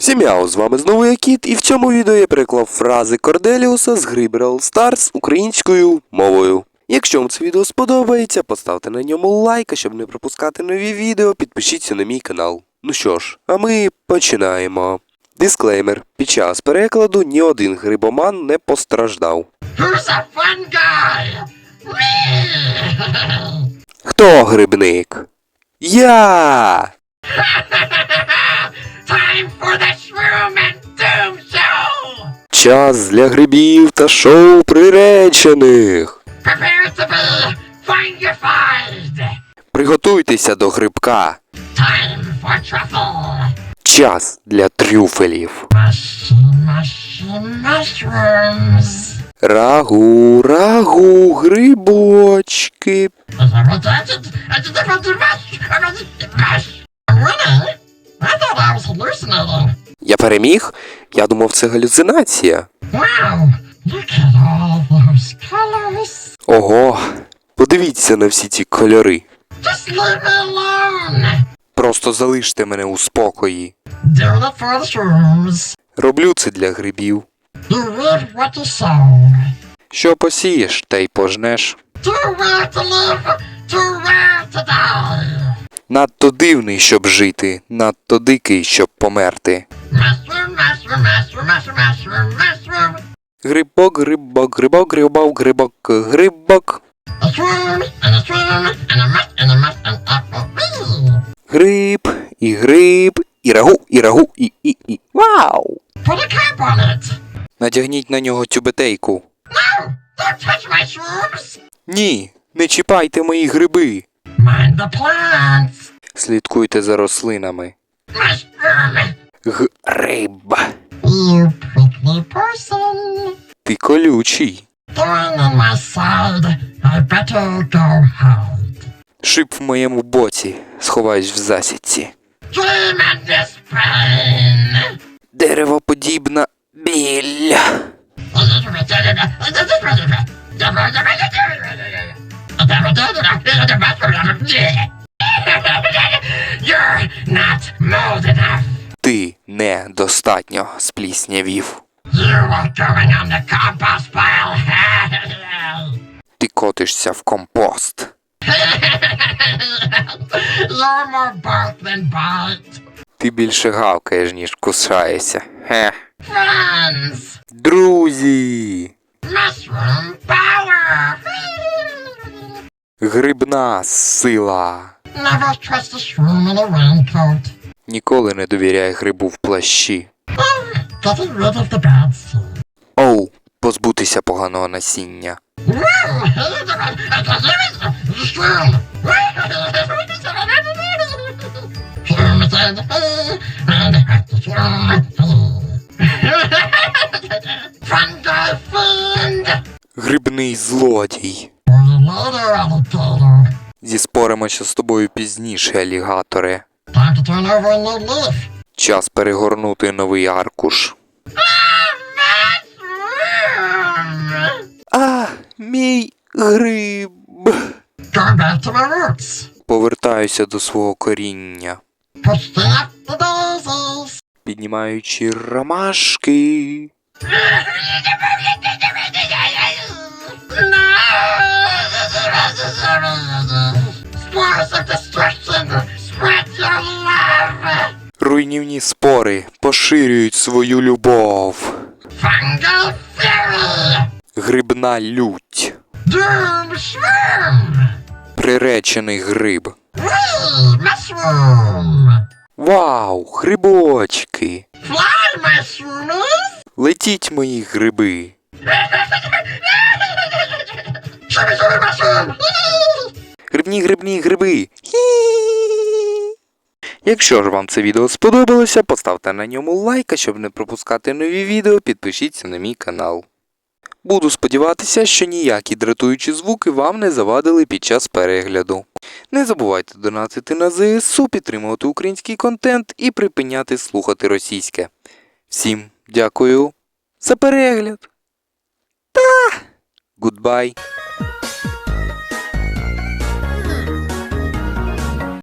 Всім яу, з вами знову я Кіт, і в цьому відео я переклав фрази Корделіуса з гри Brawl Stars українською мовою. Якщо вам це відео сподобається, поставте на ньому лайк, а щоб не пропускати нові відео, підпишіться на мій канал. Ну що ж, а ми починаємо. Дисклеймер. Під час перекладу ні один грибоман не постраждав. Who's a fun guy? Me! Хто грибник? Я! Час для грибів та шоу приречених. Приготуйтеся до грибка. Time for truffle! Час для трюфелів. Mushy, mushy mushrooms! Рагу, рагу, грибочки. Я переміг? Я думав, це галюцинація. Wow! Look at all those colors! Ого, подивіться на всі ці кольори. Just leave me alone! Просто залиште мене у спокої. Do the. Роблю це для грибів. You what you sow. Що посієш, те й пожнеш. Too rare to live, Надто дивний, щоб жити, надто дикий, щоб померти. Грибок, грибок, грибок, грибок, грибок, грибок. Гриб, і гриб, і рагу, і рагу, і і і. Вау! Надягніть на нього тюбетейку. No! Don't touch my! Ні, не чіпайте мої гриби. Mind the plants. Слідкуйте за рослинами. You prickly person. Ти колючий. Thorn in my side. I better go hide. Шип в моєму боці. Сховаюсь в засідці. Tremendous pain. Деревоподібна біль. Not mold enough. Ти недостатньо спліснявів. You are going on the compost pile. Ти котишся в компост. You're more bark than bite. Ти більше гавкаєш, ніж кусаєшся. Хе. Friends, Друзі! mushroom power. Грибна сила. Never trust a shroom in a raincoat. Ніколи не довіряй грибу в плащі. Оу, позбутися поганого насіння. Грибний злодій. Later, alligator. Зіспоримося з тобою пізніше, алігаторе. Time to turn over a new leaf. Час перегорнути новий аркуш. А, мій гриб. Go back to my roots. Повертаюся до свого коріння, Push up the daisies. піднімаючи ромашки. Руйнівні спори поширюють свою любов. Fungal fury. Грибна лють. Приречений гриб. Вау, грибочки! Летіть мої гриби. Грибні грибні гриби. Якщо ж вам це відео сподобалося, поставте на ньому лайк, щоб не пропускати нові відео, підпишіться на мій канал. Буду сподіватися, що ніякі дратуючі звуки вам не завадили під час перегляду. Не забувайте донатити на ЗСУ, підтримувати український контент і припиняти слухати російське. Всім дякую за перегляд. Та! Гудбай!